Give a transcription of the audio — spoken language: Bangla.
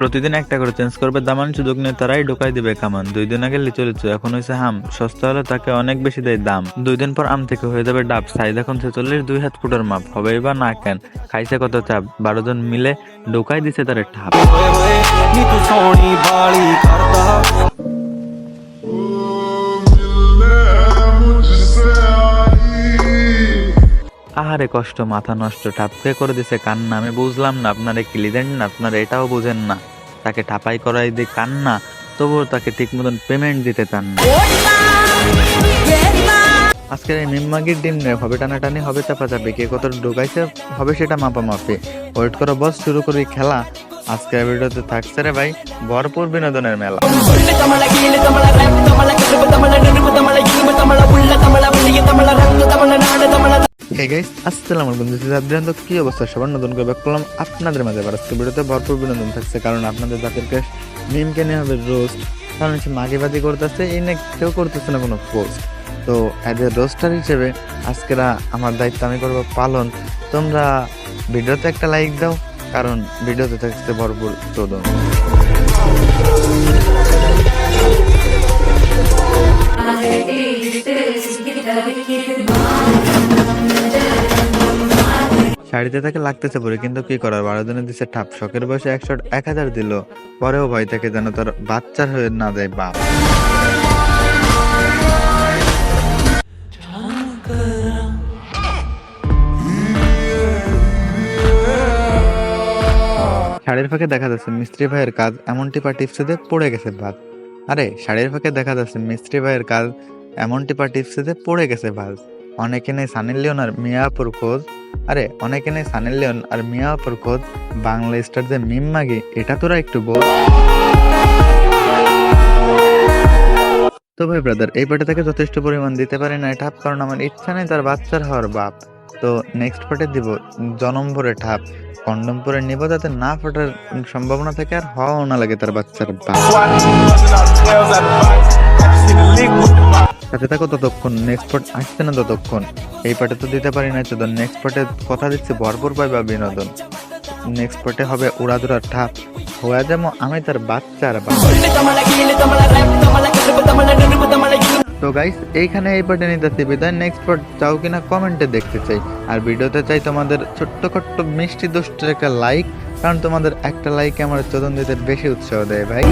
প্রতিদিন একটা করে চেঞ্জ করবে, দামান সুযোগ নিয়ে তারাই ঢোকাই দিবে কামান দুই দিন আগে লিচু লিচু, এখন হয়েছে হাম সস্তা হলে তাকে অনেক বেশি দেয় দাম। দুই দিন পর আম থেকে হয়ে যাবে ডাব। সাইজ এখন ছেচল্লিশ, দুই হাত ফুটের মাপ। হবে বা না কেন? খাইছে কত চাপ? বারো জন মিলে ঢোকাই দিছে তার ঠাপ আহারে কষ্ট, মাথা নষ্ট ঠাপকে করে দিছে কান্না। আমি বুঝলাম না, আপনারা কিলি দেন না, আপনারা এটাও বুঝেন না। তাকে ঠাপাই করাই দিয়ে কান্না, তবুও তাকে ঠিক মতন পেমেন্ট দিতে চান না। আজকের এই মিম্মাগির ডিম হবে টানাটানি, হবে চাপা চাপাচাপি, কে কত ঢুকাইছে, হবে সেটা মাপা মাপি ওয়েট করো বস শুরু করি খেলা। আজকের ভিডিওতে থাকছে রে ভাই, ভরপুর বিনোদনের মেলা। হে গাইস আসসালামু আলাইকুম দিস ইজ আদ্রিয়ান তো কি অবস্থা? সবার নতুন করে ব্যাক করলাম আপনাদের মাঝে আবার। আজকে ভিডিওতে ভরপুর বিনোদন থাকছে, কারণ আপনাদের জাতির কাছ মিমকে নিয়ে হবে রোস্ট কারণ হচ্ছে মাগিবাজি করতেছে, এই নিয়ে কেউ করতেছে না কোনো পোস্ট তো অ্যাজ এ রোস্টার হিসেবে আজকেরা আমার দায়িত্ব আমি করব পালন। তোমরা ভিডিওতে একটা লাইক দাও, কারণ ভিডিওতে থাকছে ভরপুর চোদন শাড়িতে তাকে লাগতেছে পরে কিন্তু কি করার? বারো দিনে দিছে ঠাপ, শখের বয়সে একশো এক হাজার দিল। পরেও ভয় থাকে যেন তার বাচ্চার হয়ে না যায় বাপ। শাড়ির ফাঁকে দেখা যাচ্ছে মিস্ত্রি ভাইয়ের কাজ এমনটি পা টিপসে দিয়ে পড়ে গেছে ভাত আরে, শাড়ির ফাঁকে দেখা যাচ্ছে মিস্ত্রি ভাইয়ের কাজ এমনটি পা টিপসে দিয়ে পড়ে গেছে ভাত অনেকে নেই সানি লিওন আর মিয়াপুর খোঁজ আরে, অনেকে নেই সানি লিওন আর মিয়াপুর খোঁজ বাংলা স্টার যে মিম মাগি, এটা তোরা একটু বল। তো ভাই ব্রাদার এই পার্টে তাকে যথেষ্ট পরিমাণ দিতে পারি না ঠাপ কারণ আমার ইচ্ছা নেই তার বাচ্চার হওয়ার বাপ। তো নেক্সট পার্টে দিব জনম ভরে ঠাপ। কন্ডম পরে নিব যাতে না ফাটার সম্ভাবনা থাকে আর হওয়াও না লাগে তার বাচ্চার বাপ। সাথে থাকো ততক্ষণ নেক্সট পার্ট আসছে না ততক্ষণ। এই পার্টে তো দিতে পারি না চোদন নেক্সট পার্টে কথা দিচ্ছি ভরপুর পাইবা বিনোদন। নেক্সট পার্টে হবে উড়াদুরা ঠাপ। হয়ে যেমন আমি তার বাচ্চার তো গাইস এইখানে এই পার্টে নিতেছি। বিদায় নেক্সট পার্ট চাও কিনা কমেন্টে দেখতে চাই। আর ভিডিওতে চাই তোমাদের ছোট্ট খট্ট মিষ্টি দুষ্টের একটা লাইক কারণ তোমাদের একটা লাইক আমার চোদন দিতে বেশি উৎসাহ দেয়, ভাই।